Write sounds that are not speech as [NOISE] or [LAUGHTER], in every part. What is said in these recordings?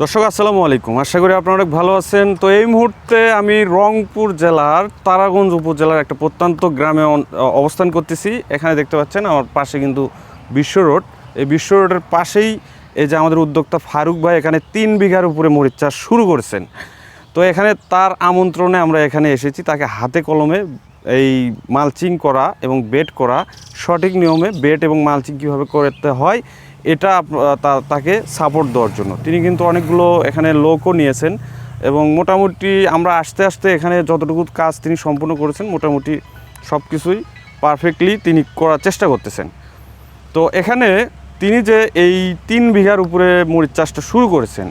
দর্শক, আসসালামু আলাইকুম। আশা করি আপনারা অনেক ভালো আছেন। তো এই মুহূর্তে আমি রংপুর জেলার তারাগঞ্জ উপজেলার একটা প্রত্যন্ত গ্রামে অবস্থান করতেছি। এখানে দেখতে পাচ্ছেন আমার পাশে কিন্তু বিশ্ব রোড। এই বিশ্ব রোডের পাশেই এই যে আমাদের উদ্যোক্তা ফারুক ভাই এখানে তিন বিঘার উপরে মরিচ চাষ শুরু করেছেন। তো এখানে তার আমন্ত্রণে আমরা এখানে এসেছি। তাকে হাতে কলমে এই মালচিং করা এবং বেড করা সঠিক নিয়মে বেড এবং মালচিং কীভাবে করতে হয়, এটা তাকে সাপোর্ট দেওয়ার জন্য। তিনি কিন্তু অনেকগুলো এখানে লোকও নিয়েছেন এবং মোটামুটি আমরা আস্তে আস্তে এখানে যতটুকু কাজ তিনি সম্পূর্ণ করেছেন, মোটামুটি সব কিছুই পারফেক্টলি তিনি করার চেষ্টা করতেছেন। তো এখানে তিনি যে এই তিন বিঘার উপরে মরিচ চাষটা শুরু করেছেন,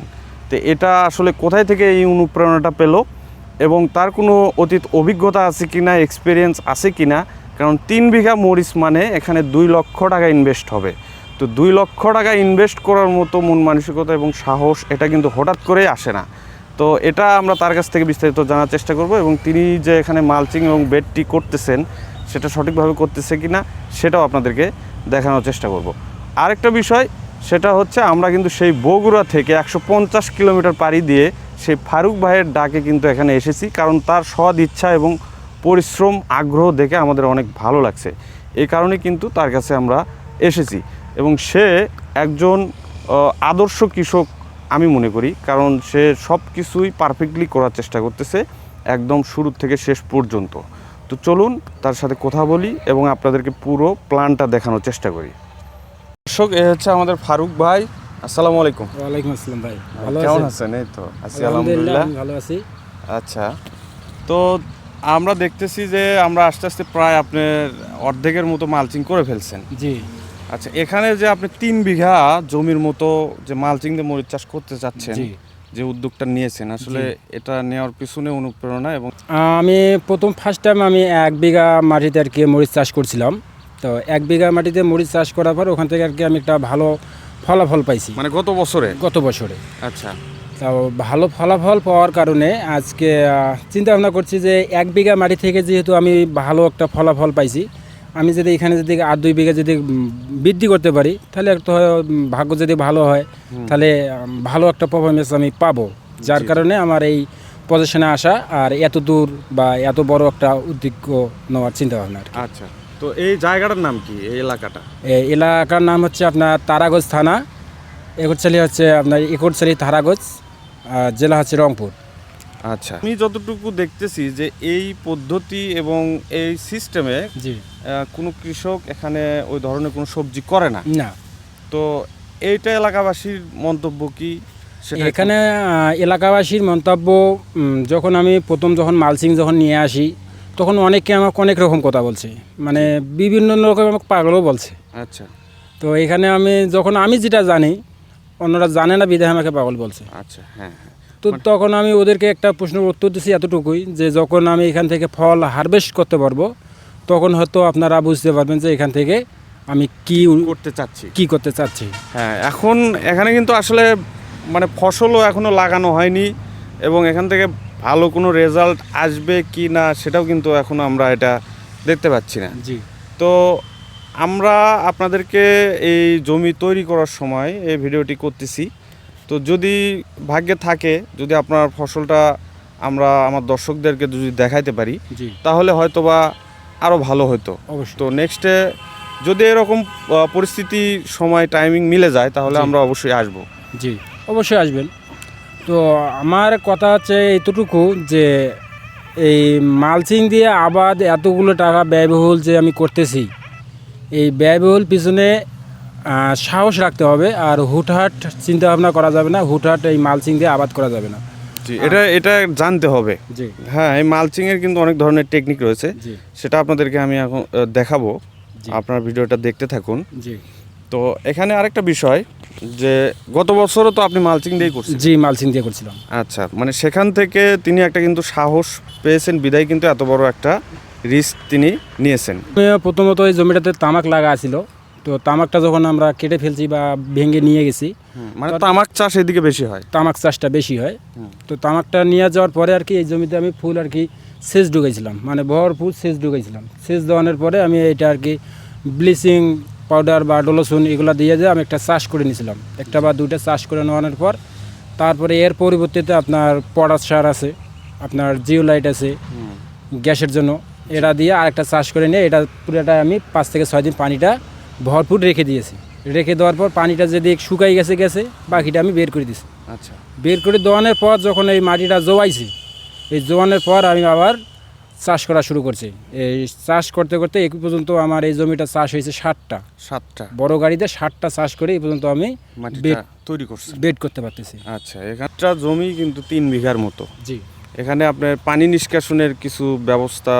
তো এটা আসলে কোথায় থেকে এই অনুপ্রেরণাটা পেল? এবং তার কোনো অতীত অভিজ্ঞতা আছে কি না এক্সপিরিয়েন্স আছে কি না, কারণ তিন বিঘা মরিচ মানে এখানে দুই লক্ষ টাকা ইনভেস্ট হবে। তো দুই লক্ষ টাকা ইনভেস্ট করার মতো মন মানসিকতা এবং সাহস এটা কিন্তু হঠাৎ করেই আসে না। তো এটা আমরা তার কাছ থেকে বিস্তারিত জানার চেষ্টা করব এবং তিনি যে এখানে মালচিং এবং বেডটি করতেছেন, সেটা সঠিকভাবে করতেছে কি না, সেটাও আপনাদেরকে দেখানোর চেষ্টা করব। আরেকটা বিষয়, সেটা হচ্ছে আমরা কিন্তু সেই বগুড়া থেকে একশো পঞ্চাশ কিলোমিটার পাড়ি দিয়ে সেই ফারুক ভাইয়ের ডাকে কিন্তু এখানে এসেছি, কারণ তার সৎ ইচ্ছা এবং পরিশ্রম, আগ্রহ দেখে আমাদের অনেক ভালো লাগছে। এই কারণে কিন্তু তার কাছে আমরা এসেছি এবং সে একজন আদর্শ কৃষক আমি মনে করি, কারণ সে সব কিছুই পারফেক্টলি করার চেষ্টা করতেছে একদম শুরু থেকে শেষ পর্যন্ত। তো চলুন তার সাথে কথা বলি এবং আপনাদেরকে পুরো প্ল্যানটা দেখানোর চেষ্টা করি। দর্শক, এ হচ্ছে আমাদের ফারুক ভাই। আসসালামু আলাইকুম। ওয়ালাইকুম আসসালাম ভাই ভালো কেমন আছেন? এই তো আছি আলহামদুলিল্লাহ ভালো আছি। আচ্ছা তো আমরা দেখতেছি যে আমরা আস্তে আস্তে প্রায় আপনার অর্ধেকের মতো মালচিং করে ফেলছেন। জি। আচ্ছা এখানে যে আপনি তিন বিঘা জমির মতো যে মালচিং দিয়ে মরিচ চাষ করতে চাচ্ছেন যে উদ্যোগটা নিয়েছেন আসলে এটা নেওয়ার পিছনে অনুপ্রেরণা এবং আমি প্রথম ফার্স্ট টাইম আমি এক বিঘা মাটিতে আর কি মরিচ চাষ করছিলাম। তো এক বিঘা মাটিতে মরিচ চাষ করার পর ওখান থেকে আর কি আমি একটা ভালো ফলাফল পাইছি। মানে গত বছরে? গত বছরে। আচ্ছা। তো ভালো ফলাফল পাওয়ার কারণে আজকে চিন্তা ভাবনা করছি যে এক বিঘা মাটি থেকে যেহেতু আমি ভালো একটা ফলাফল পাইছি আমি যদি এখানে যদি আর দুই বিঘা যদি বৃদ্ধি করতে পারি তাহলে একটা হয়, ভাগ্য যদি ভালো হয় তাহলে ভালো একটা পারফরমেন্স আমি পাবো। যার কারণে আমার এই পজিশনে আসা আর এত দূর বা এত বড় একটা উদ্যোগ নেওয়ার চিন্তা ভাবনা আচ্ছা। তো এই জায়গাটার নাম কি? এই এলাকাটা? এই এলাকার নাম হচ্ছে আপনার তারাগঞ্জ থানা। একরচালি হচ্ছে আপনার একরচালি তারাগঞ্জ আহ, জেলা হচ্ছে রংপুর। আচ্ছা। আমি যতটুকু দেখতেছি যে এই পদ্ধতি এবং এই সিস্টেমে জি। কোনো কৃষক এখানে ওই ধরনের কোনো সবজি করে না। না। তো এইটা এলাকাবাসীর মন্তব্য কি? এখানে এলাকাবাসীর মন্তব্য যখন আমি প্রথম যখন মালসিং যখন নিয়ে আসি তখন অনেকে আমাকে অনেক রকম কথা বলছে। মানে বিভিন্ন রকম আমাকে পাগলও বলছে। আচ্ছা। তো এখানে আমি যখন আমি যেটা জানি অন্যরা জানে না বিধায় আমাকে পাগল বলছে। আচ্ছা হ্যাঁ হ্যাঁ। তো তখন আমি ওদেরকে একটা প্রশ্নের উত্তর দিচ্ছি এতটুকুই যে যখন আমি এখান থেকে ফল হারভেস্ট করতে পারব তখন হয়তো আপনারা বুঝতে পারবেন যে এখান থেকে আমি কি করতে চাচ্ছি। কি করতে চাচ্ছি। হ্যাঁ এখন এখানে কিন্তু আসলে মানে ফসলও এখনও লাগানো হয়নি এবং এখান থেকে ভালো কোনো রেজাল্ট আসবে কি না সেটাও কিন্তু এখনও আমরা এটা দেখতে পাচ্ছি না। জি। তো আমরা আপনাদেরকে এই জমি তৈরি করার সময় এই ভিডিওটি করতেছি। তো যদি ভাগ্যে থাকে যদি আপনার ফসলটা আমরা আমার দর্শকদেরকে যদি দেখাইতে পারি জি। তাহলে হয়তোবা আরও ভালো হতো অবশ্যই। তো নেক্সটে যদি এরকম পরিস্থিতি সময় টাইমিং মিলে যায় তাহলে আমরা অবশ্যই আসব। জি অবশ্যই আসবেন। তো আমার কথা হচ্ছে এতটুকু যে এই মালচিং দিয়ে আবাদ এতগুলো টাকা ব্যয়বহুল যে আমি করতেছি এই ব্যয়বহুল পিছনে সাহস রাখতে হবে আর হুটহাট চিন্তা ভাবনা করা যাবে না হুটহাট এই মালচিং দিয়ে আবাদ করা যাবে না। জি এটা এটা জানতে হবে। জি। হ্যাঁ এই মালচিং এর কিন্তু অনেক ধরনের টেকনিক রয়েছে। সেটা আপনাদেরকে আমি এখন দেখাবো। আপনার ভিডিওটা দেখতে থাকুন। জি। তো এখানে আরেকটা বিষয় যে গত বছরও তো আপনি মালচিং দিয়ে করছেন জি মালচিং দিয়ে করছিলাম। আচ্ছা মানে সেখান থেকে তিনি একটা কিন্তু সাহস পেয়েছেন বিদায় কিন্তু এত বড় একটা রিস্ক তিনি নিয়েছেন। প্রথমত এই জমিটাতে তামাক লাগা ছিল তো তামাকটা যখন আমরা কেটে ফেলছি বা ভেঙে নিয়ে গেছি মানে তামাক চাষ এদিকে বেশি হয়? তামাক চাষটা বেশি হয়। তো তামাকটা নিয়ে যাওয়ার পরে আর কি এই জমিতে আমি ফুল আর কি সেচ ঢুকাইছিলাম। মানে ভরপুর সেচ ঢুকাইছিলাম। সেচ দেওয়ানোর পরে আমি এটা আর কি ব্লিচিং পাউডার বা ডলোসুন এগুলো দিয়ে যে আমি একটা চাষ করে নিয়েছিলাম। একটা বা দুইটা চাষ করে নেওয়ানোর পর তারপরে এর পরিবর্তিতে আপনার পটাশ সার আছে আপনার জিও লাইট আছে গ্যাসের জন্য। এটা দিয়ে আরেকটা চাষ করে নিয়ে এটা পুরোটা আমি পাঁচ থেকে ছয় দিন পানিটা ভরপুর রেখে দিয়েছি। রেখে দেওয়ার পর পানিটা যদি শুকাই গেছে গেছে বাকিটা আমি বের করে দিয়েছি। আচ্ছা। বের করে দেওয়ানোর পর যখন এই মাটিটা জোয়াইছি এই জোয়ানোর পর আমি আবার চাষ করা শুরু করছি। এই চাষ করতে করতে এই পর্যন্ত আমার এই জমিটা চাষ হয়েছে ষাটটা সাতটা। বড় গাড়িতে ষাটটা চাষ করে এই পর্যন্ত আমি তৈরি করছেন বেড করতে পারতেছি। আচ্ছা এখানটা জমি কিন্তু তিন বিঘার মতো। জি। এখানে আপনার পানি নিষ্কাশনের কিছু ব্যবস্থা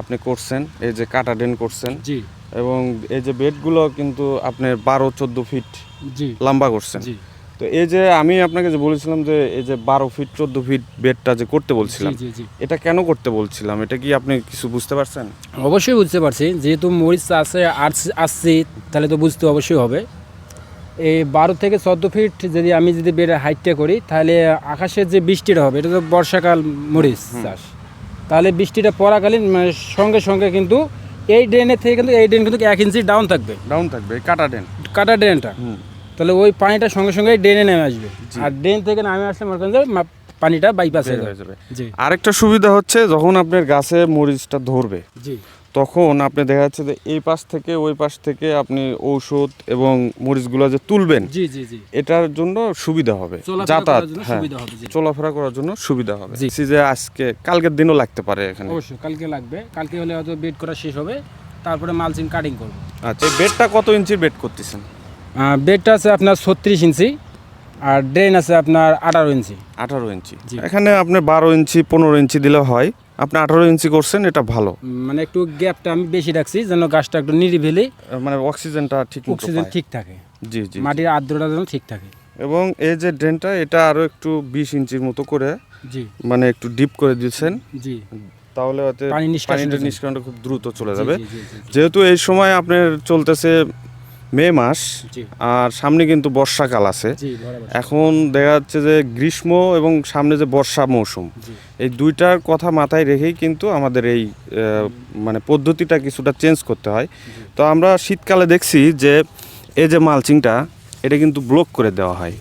আপনি করছেন এই যে কাটা ড্রেন করছেন। জি। এবং এই যে বেডগুলো কিন্তু আপনার বারো চোদ্দ ফিট জি। লম্বা করছেন। জি। তো এই যে আমি আপনাকে যে বলেছিলাম যে এই যে বারো ফিট চোদ্দ ফিট বেডটা যে করতে বলছিলাম জি জি এটা কেন করতে বলছিলাম? এটা কি আপনি কিছু বুঝতে পারছেন? অবশ্যই বুঝতে পারছি। যেহেতু মরিচ আস- আসছি তাহলে তো বুঝতে অবশ্যই হবে। এই বারো থেকে চোদ্দ ফিট যদি আমি যদি বেড়ে হাইটটা করি তাহলে আকাশের যে বৃষ্টিটা হবে এটা তো বর্ষাকাল মরিচ চাষ। তাহলে বৃষ্টিটা পড়াকালীন মানে সঙ্গে সঙ্গে কিন্তু এই ড্রেনের থেকে কিন্তু এই ড্রেন কিন্তু এক ইঞ্চি ডাউন থাকবে। ডাউন থাকবে কাটা ড্রেন কাটা ড্রেনটা হুম। তাহলে ওই পানিটা সঙ্গে সঙ্গে ড্রেনে নেমে আসবে। আর ড্রেন থেকে নামে আসলে মনে করেন পানিটা বাইপাস হয়ে যাবে। আরেকটা সুবিধা হচ্ছে যখন আপনার গাছে মরিচটা ধরবে জি। তখন আপনি দেখা যাচ্ছে যে এই পাশ থেকে ওই পাশ থেকে আপনি ঔষধ এবং মরিচগুলো যে তুলবেন জি জি জি। এটার জন্য সুবিধা হবে যাতায়াত হ্যাঁ। সুবিধা হবে চলাফেরা করার জন্য সুবিধা হবে। জি। যে আজকে কালকের দিনও লাগতে পারে এখানে। অবশ্যই কালকে লাগবে। কালকে হলে হয়তো বেড করা শেষ হবে তারপরে মালচিং কাটিং করব। আচ্ছা বেডটা কত ইঞ্চির বেড করতেছেন? বেডটা আছে আপনার ছত্রিশ ইঞ্চি আর ড্রেন আছে আপনার আঠারো ইঞ্চি। আঠারো ইঞ্চি। এখানে আপনি বারো ইঞ্চি পনেরো ইঞ্চি দিলে হয়। আপনি আঠারো ইঞ্চি করছেন এটা ভালো। মানে একটু গ্যাপটা আমি বেশি রাখছি যেন গাছটা একটু নিরিবিলি মানে অক্সিজেনটা ঠিক অক্সিজেন ঠিক থাকে। জি জি মাটির আর্দ্রতা যেন ঠিক থাকে। এবং এই যে ড্রেনটা এটা আরও একটু বিশ ইঞ্চির মতো করে জি। মানে একটু ডিপ করে দিচ্ছেন। জি। তাহলে পানিটা নিষ্কাশনটা খুব দ্রুত চলে যাবে। যেহেতু এই সময় আপনার চলতেছে মে মাস আর সামনে কিন্তু বর্ষাকাল আছে। এখন দেখা যাচ্ছে যে গ্রীষ্ম এবং সামনে যে বর্ষা মৌসুম এই দুইটার কথা মাথায় রেখেই কিন্তু আমাদের এই মানে পদ্ধতিটা কিছুটা চেঞ্জ করতে হয়। তো আমরা শীতকালে দেখছি যে এই যে মালচিংটা এটা কিন্তু ব্লক করে দেওয়া হয়।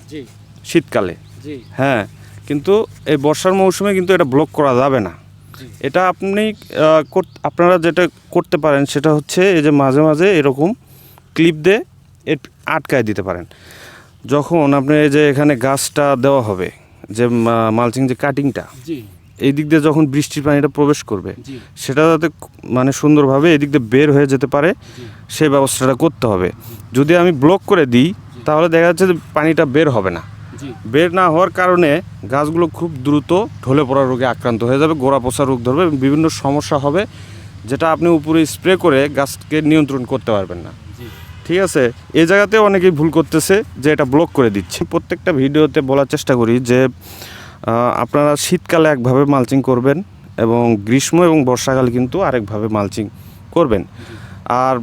শীতকালে। হ্যাঁ কিন্তু এই বর্ষার মৌসুমে কিন্তু এটা ব্লক করা যাবে না। এটা আপনি আপনারা যেটা করতে পারেন সেটা হচ্ছে এই যে মাঝে মাঝে এরকম ক্লিপ দিয়ে আটকায় দিতে পারেন। যখন আপনি এই যে এখানে গাছটা দেওয়া হবে যে মালচিং যে কাটিংটা এই দিক দিয়ে যখন বৃষ্টির পানিটা প্রবেশ করবে সেটা যাতে মানে সুন্দরভাবে এদিক দিয়ে বের হয়ে যেতে পারে সেই ব্যবস্থাটা করতে হবে। যদি আমি ব্লক করে দিই তাহলে দেখা যাচ্ছে যে পানিটা বের হবে না। বের না হওয়ার কারণে গাছগুলো খুব দ্রুত ঢলে পড়া রোগে আক্রান্ত হয়ে যাবে গোড়া পচা রোগ ধরবে বিভিন্ন সমস্যা হবে যেটা আপনি উপরে স্প্রে করে গাছকে নিয়ন্ত্রণ করতে পারবেন না। ঠিক আছে? এই জায়গাতে অনেকেই ভুল করতেছে যে এটা ব্লক করে দিচ্ছে। প্রত্যেকটা ভিডিওতে বলার চেষ্টা করি যে আপনারা শীতকালে একভাবে মালচিং করবেন এবং গ্রীষ্ম এবং বর্ষাকালে কিন্তু আরেকভাবে মালচিং করবেন। আর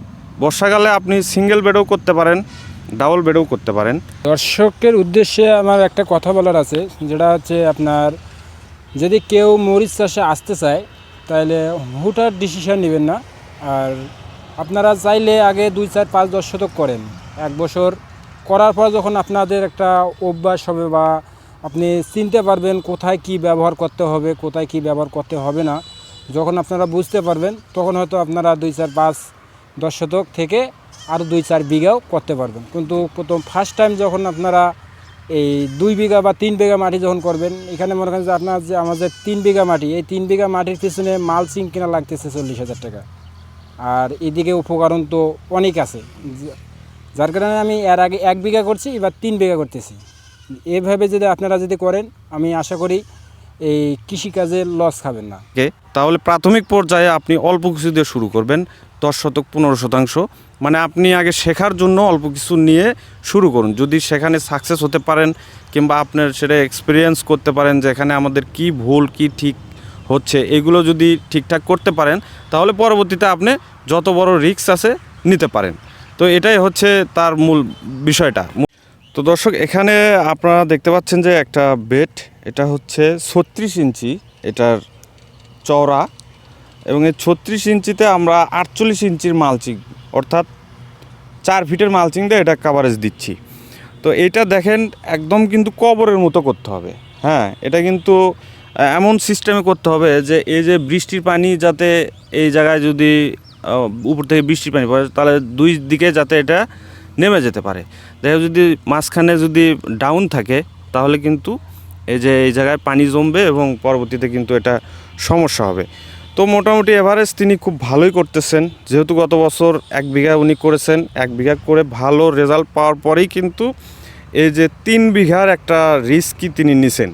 বর্ষাকালে আপনি সিঙ্গেল বেডও করতে পারেন ডাবল বেডও করতে পারেন। দর্শকের উদ্দেশ্যে আমার একটা কথা বলার আছে, যেটা হচ্ছে আপনার, যদি কেউ মরিচ চাষে আসতে চায়, তাহলে হুটার ডিসিশন নেবেন না। আর আপনারা চাইলে আগে দুই চার পাঁচ দশ শতক করেন। এক বছর করার পর যখন আপনাদের একটা অভ্যাস হবে বা আপনি চিনতে পারবেন কোথায় কি ব্যবহার করতে হবে, কোথায় কি ব্যবহার করতে হবে না, যখন আপনারা বুঝতে পারবেন, তখন হয়তো আপনারা দুই চার পাঁচ দশ শতক থেকে আরও দুই চার বিঘাও করতে পারবেন। কিন্তু প্রথম ফার্স্ট টাইম যখন আপনারা এই দুই বিঘা বা তিন বিঘা মাটি যখন করবেন, এখানে মনে করেন যে আপনার যে আমাদের তিন বিঘা মাটি, এই তিন বিঘা মাটির পিছনে মালচিং কিনা লাগতেছে চল্লিশ হাজার টাকা। আর এদিকে উপকরণ তো অনেক আছে। যার কারণে আমি এর আগে এক বিঘা করছি, এবার তিন বিঘা করতেছি। এভাবে যদি আপনারা যদি করেন, আমি আশা করি এই কৃষিকাজে লস খাবেন না। তাহলে প্রাথমিক পর্যায়ে আপনি অল্প কিছু দিয়ে শুরু করবেন, দশ শতক, পনেরো শতাংশ। মানে আপনি আগে শেখার জন্য অল্প কিছু নিয়ে শুরু করুন। যদি সেখানে সাকসেস হতে পারেন, কিংবা আপনার সেটা এক্সপিরিয়েন্স করতে পারেন যে এখানে আমাদের কি ভুল, কি ঠিক হচ্ছে, এগুলো যদি ঠিকঠাক করতে পারেন, তাহলে পরবর্তীতে আপনি যত বড় রিস্ক আছে নিতে পারেন। তো এটাই হচ্ছে তার মূল বিষয়টা। তো দর্শক, এখানে আপনারা দেখতে পাচ্ছেন যে একটা বেড, এটা হচ্ছে ছত্রিশ ইঞ্চি, এটার চওড়া এবং এই ছত্রিশ ইঞ্চিতে আমরা আটচল্লিশ ইঞ্চির মালচিং, অর্থাৎ চার ফিটের মালচিং দিয়ে এটা কাভারেজ দিচ্ছি। তো এটা দেখেন, একদম কিন্তু কবরের মতো করতে হবে। হ্যাঁ এটা কিন্তু এমন সিস্টেমে করতে হবে যে এই যে বৃষ্টির পানি যাতে এই জায়গায় যদি উপর থেকে বৃষ্টির পানি পড়ে, তাহলে দুই দিকে যাতে এটা নেমে যেতে পারে। দেখো যদি মাঝখানে যদি ডাউন থাকে, তাহলে কিন্তু এই যে এই জায়গায় পানি জমবে এবং পরবর্তীতে কিন্তু এটা সমস্যা হবে। তো মোটামুটি এভারেজ তিনি খুব ভালোই করতেছেন। যেহেতু গত বছর এক বিঘা উনি করেছেন, এক বিঘা করে ভালো রেজাল্ট পাওয়ার পরেই কিন্তু এই যে তিন বিঘার একটা রিস্কই তিনি নিছেন।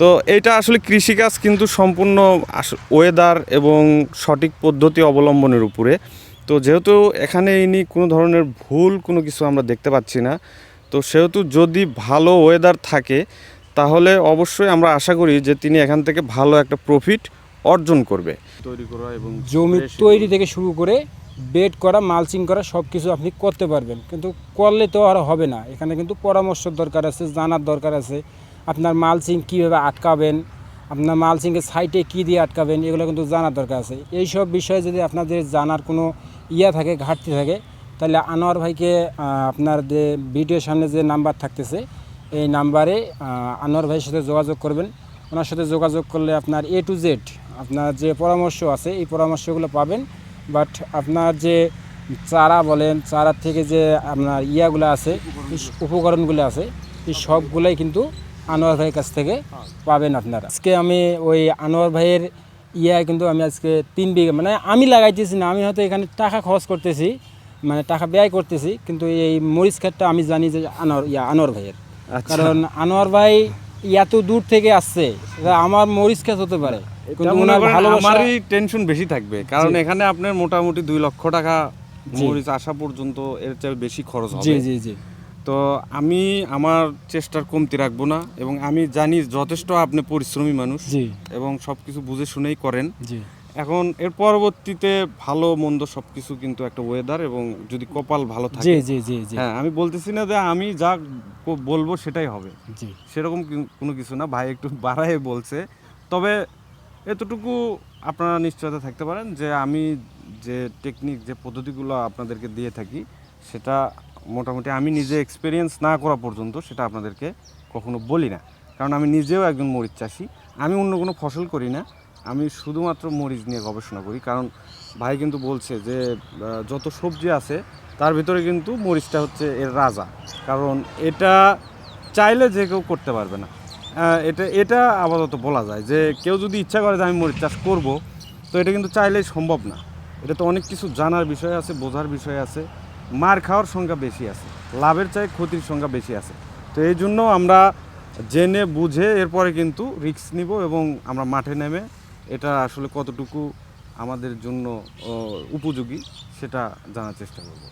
তো এটা আসলে কৃষিকাজ কিন্তু সম্পূর্ণ ওয়েদার এবং সঠিক পদ্ধতি অবলম্বনের উপরে। তো যেহেতু এখানে ইনি কোনো ধরনের ভুল কোনো কিছু আমরা দেখতে পাচ্ছি না তো সেহেতু যদি ভালো ওয়েদার থাকে তাহলে অবশ্যই আমরা আশা করি যে তিনি এখান থেকে ভালো একটা প্রফিট অর্জন করবে। তৈরি করা এবং জমি তৈরি থেকে শুরু করে বেড করা মালচিং করা সব কিছু আপনি করতে পারবেন। কিন্তু করলে তো আর হবে না। এখানে কিন্তু পরামর্শ দরকার আছে জানার দরকার আছে। আপনার মালচিং কীভাবে আটকাবেন, আপনার মালচিংয়ের সাইটে কী দিয়ে আটকাবেন, এগুলো কিন্তু জানার দরকার আছে। এই সব বিষয়ে যদি আপনাদের জানার কোনো ইয়া থাকে, ঘাটতি থাকে, তাহলে আনোয়ার ভাইকে আপনার যে ভিডিওর সামনে যে নাম্বার থাকতেছে, এই নাম্বারে আনোয়ার ভাইয়ের সাথে যোগাযোগ করবেন। ওনার সাথে যোগাযোগ করলে আপনার এ টু জেড আপনার যে পরামর্শ আছে, এই পরামর্শগুলো পাবেন। বাট আপনার যে চারা বলেন, চারার থেকে যে আপনার ইয়াগুলো আছে উপকরণগুলো আছে, এই সবগুলোই কিন্তু আনোয়ার ভাইয়ের কাছ থেকে পাবেন আপনারা। আজকে আমি ওই আনোয়ার ভাইয়ের ইয়া কিন্তু আমি আজকে তিন বিঘা মানে আমি লাগাইতেছি না আমি হয়তো এখানে টাকা খরচ করতেছি মানে টাকা ব্যয় করতেছি কিন্তু এই মরিচ ক্ষেতটা আমি জানি যে আনোয়ার ইয়া আনোয়ার ভাইয়ের। আচ্ছা। কারণ আনোয়ার ভাই এত দূর থেকে আসছে আমার মরিচ ক্ষেত হতে পারে। কিন্তু ওনার আমারই টেনশন বেশি থাকবে কারণ এখানে আপনার মোটামুটি দুই লক্ষ টাকা মরিচ আসা পর্যন্ত এর চেয়ে বেশি খরচ জি জি জি। তো আমি আমার চেষ্টার কমতি রাখব না এবং আমি জানি যথেষ্ট আপনি পরিশ্রমী মানুষ এবং সব কিছু বুঝে শুনেই করেন। এখন এর পরবর্তীতে ভালো মন্দ সব কিছু কিন্তু একটা ওয়েদার এবং যদি কপাল ভালো থাকে জি জি জি হ্যাঁ আমি বলতেছি না যে আমি যা বলব সেটাই হবে। জি। সেরকম কোনো কিছু না ভাই একটু [LAUGHS] বাড়ায় বলছে। তবে এতটুকু আপনারা নিশ্চয়তা থাকতে পারেন যে আমি যে টেকনিক যে পদ্ধতিগুলো আপনাদেরকে দিয়ে থাকি সেটা মোটামুটি আমি নিজে এক্সপিরিয়েন্স না করা পর্যন্ত সেটা আপনাদেরকে কখনো বলি না। কারণ আমি নিজেও একজন মরিচ চাষি। আমি অন্য কোনো ফসল করি না। আমি শুধুমাত্র মরিচ নিয়ে গবেষণা করি। কারণ ভাই কিন্তু বলছে যে যত সবজি আছে, তার ভিতরে কিন্তু মরিচটা হচ্ছে এর রাজা। কারণ এটা চাইলে যে কেউ করতে পারবে না। এটা এটা আপাতত বলা যায় যে, কেউ যদি ইচ্ছা করে যে আমি মরিচ চাষ করব, তো এটা কিন্তু চাইলেই সম্ভব না। এটা তো অনেক কিছু জানার বিষয় আছে, বোঝার বিষয় আছে। মার খাওয়ার সংখ্যা বেশি আছে, লাভের চাই ক্ষতির সংখ্যা বেশি আছে। তো এই জন্য আমরা জেনে বুঝে এরপরে কিন্তু রিক্স নিব এবং আমরা মাঠে নেমে এটা আসলে কতটুকু আমাদের জন্য উপযোগী সেটা জানার চেষ্টা করব।